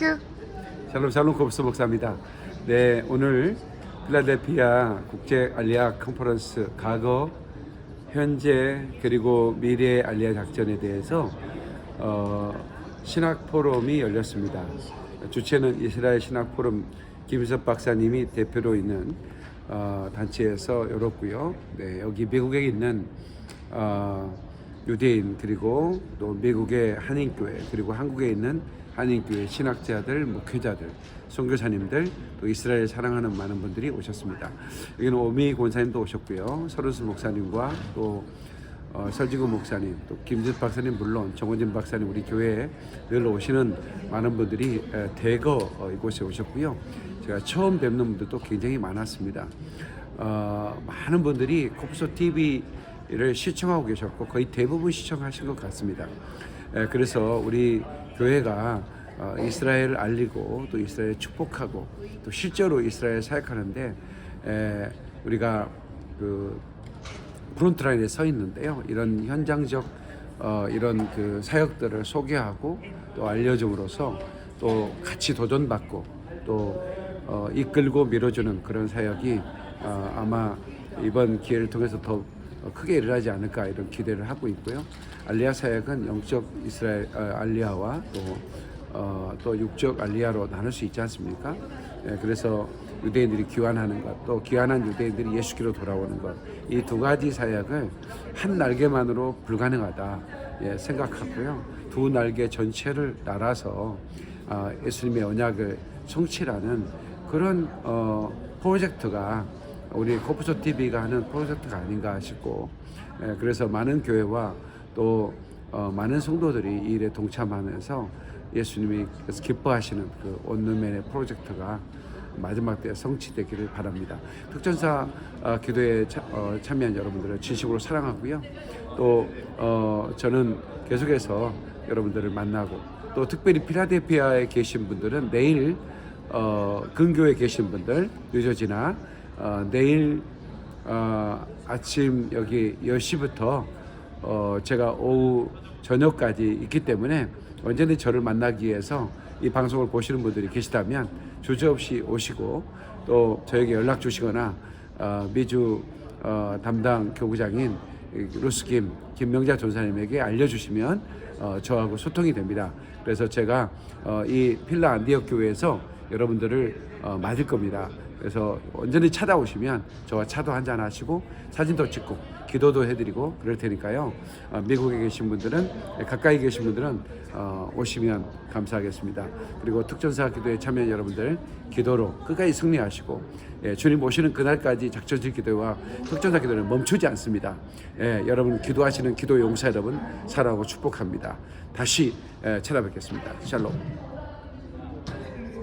큐. 샬롬 샬롬 곱스 목사입니다. 네 오늘 필라델피아 국제 알리아 컨퍼런스 과거, 현재 그리고 미래 알리아 작전에 대해서 어, 신학 포럼이 열렸습니다. 주체는 이스라엘 신학 포럼 김석 박사님이 대표로 있는 어, 단체에서 열었고요. 네 여기 미국에 있는 어, 유대인 그리고 또 미국의 한인교회 그리고 한국에 있는 한인교회 신학자들, 목회자들, 선교사님들 또 이스라엘 사랑하는 많은 분들이 오셨습니다. 여기는 오미 권사님도 오셨고요. 서른수 목사님과 또 어, 설지구 목사님, 또 김진 박사님 물론 정원진 박사님 우리 교회에 늘 오시는 많은 분들이 에, 대거 어, 이곳에 오셨고요. 제가 처음 뵙는 분들도 굉장히 많았습니다. 어, 많은 분들이 콥소 TV 를 시청하고 계셨고 거의 대부분 시청하신 것 같습니다. 에, 그래서 우리 교회가 어, 이스라엘을 알리고 또 이스라엘 축복하고 또 실제로 이스라엘 사역하는데 에, 우리가 그 프론트라인에 서 있는데요. 이런 현장적 어, 이런 그 사역들을 소개하고 또 알려줌으로써 또 같이 도전받고 또 어, 이끌고 밀어주는 그런 사역이 어, 아마 이번 기회를 통해서 더 크게 일어나지 않을까 이런 기대를 하고 있고요. 알리아 사역은 영적 이스라엘 어, 알리아와 또, 어, 또 육적 알리아로 나눌 수 있지 않습니까? 예, 그래서 유대인들이 귀환하는 것, 또 귀환한 유대인들이 예수께로 돌아오는 것, 이 두 가지 사역을 한 날개만으로 불가능하다 예, 생각하고요. 두 날개 전체를 날아서 아, 예수님의 언약을 성취라는 그런 어, 프로젝트가 우리 코프소 TV가 하는 프로젝트가 아닌가 싶고 예, 그래서 많은 교회와 또 어, 많은 성도들이 이 일에 동참하면서 예수님이 기뻐하시는 그 온누멘의 프로젝트가 마지막 때 성취되기를 바랍니다. 특전사 어, 기도에 차, 어, 참여한 여러분들을 진심으로 사랑하고요. 또 어, 저는 계속해서 여러분들을 만나고 또 특별히 필라델피아에 계신 분들은 내일 어, 근교에 계신 분들 뉴저지나 어, 내일 어, 아침 여기 10시부터 어, 제가 오후 저녁까지 있기 때문에 언제든 저를 만나기 위해서 이 방송을 보시는 분들이 계시다면 주저없이 오시고 또 저에게 연락 주시거나 어, 미주 어, 담당 교구장인 이 루스김 김명자 전사님에게 알려주시면 어, 저하고 소통이 됩니다. 그래서 제가 어, 이 필라 안디옥 교회에서 여러분들을 어, 맞을 겁니다. 그래서 언제든지 찾아오시면 저와 차도 한잔 하시고 사진도 찍고 기도도 해드리고 그럴 테니까요. 어, 미국에 계신 분들은 가까이 계신 분들은 어, 오시면 감사하겠습니다. 그리고 특전사 기도에 참여한 여러분들 기도로 끝까지 승리하시고 예, 주님 오시는 그날까지 작전실 기도와 특전사 기도는 멈추지 않습니다. 예, 여러분 기도하시는 기도 용사 여러분 사랑하고 축복합니다. 다시 예, 찾아뵙겠습니다. 샬롬.